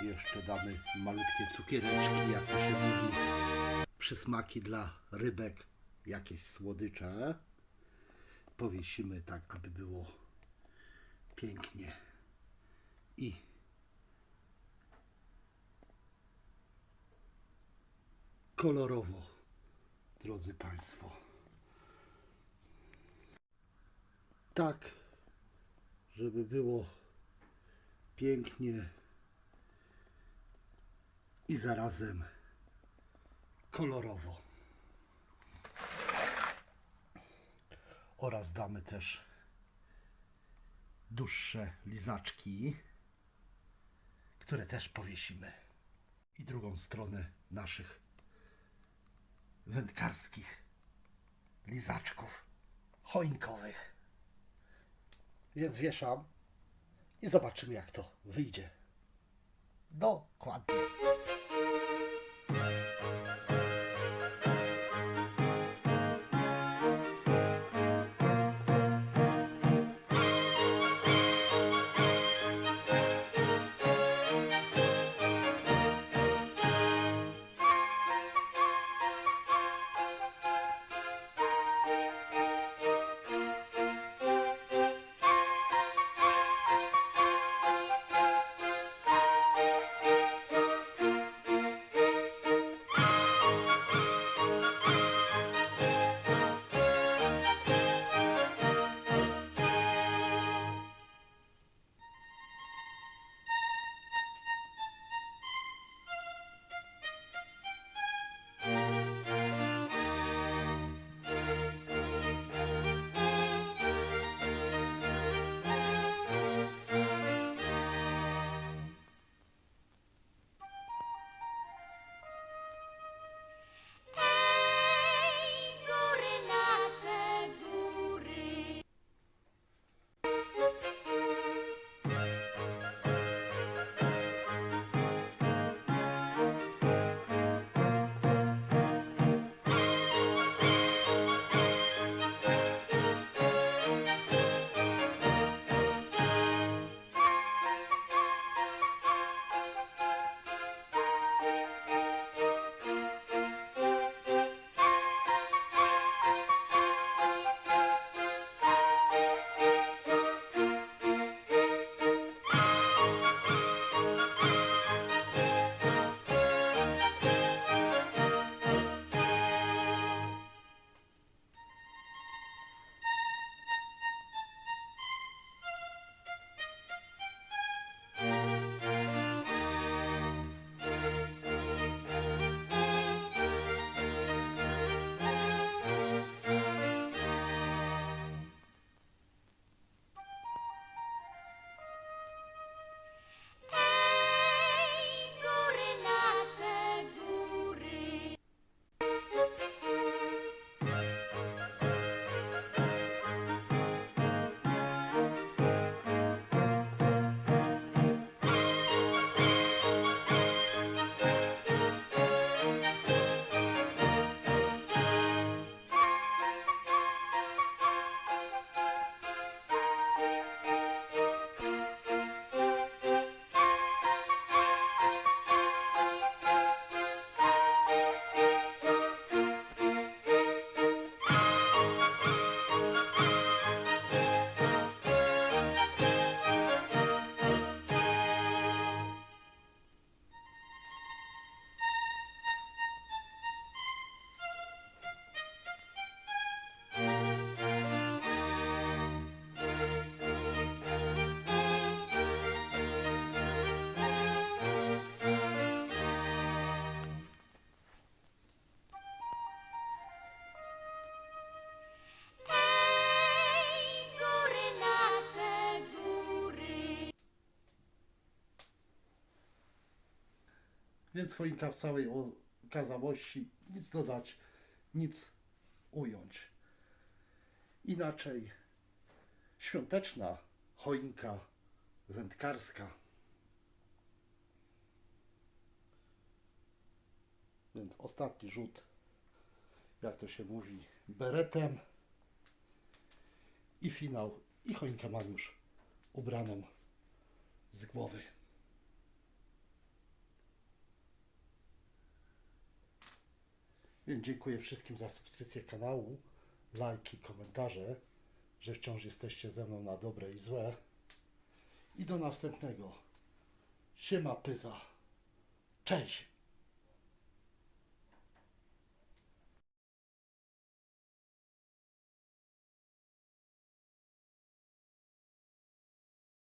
jeszcze damy malutkie cukiereczki, jak to się mówi. Przysmaki dla rybek, jakieś słodycze. Powiesimy tak, aby było pięknie i kolorowo, drodzy Państwo. Tak, żeby było pięknie i zarazem kolorowo. Oraz damy też dłuższe lizaczki, które też powiesimy. I drugą stronę naszych wędkarskich lizaczków choinkowych. Więc wieszam i zobaczymy, jak to wyjdzie. Dokładnie. Więc choinka w całej okazałości, nic dodać, nic ująć. Inaczej świąteczna choinka wędkarska. Więc ostatni rzut, jak to się mówi, beretem i finał. I choinkę mam już ubraną z głowy. Więc dziękuję wszystkim za subskrypcję kanału, lajki, komentarze, że wciąż jesteście ze mną na dobre i złe. I do następnego. Siema pyza. Cześć!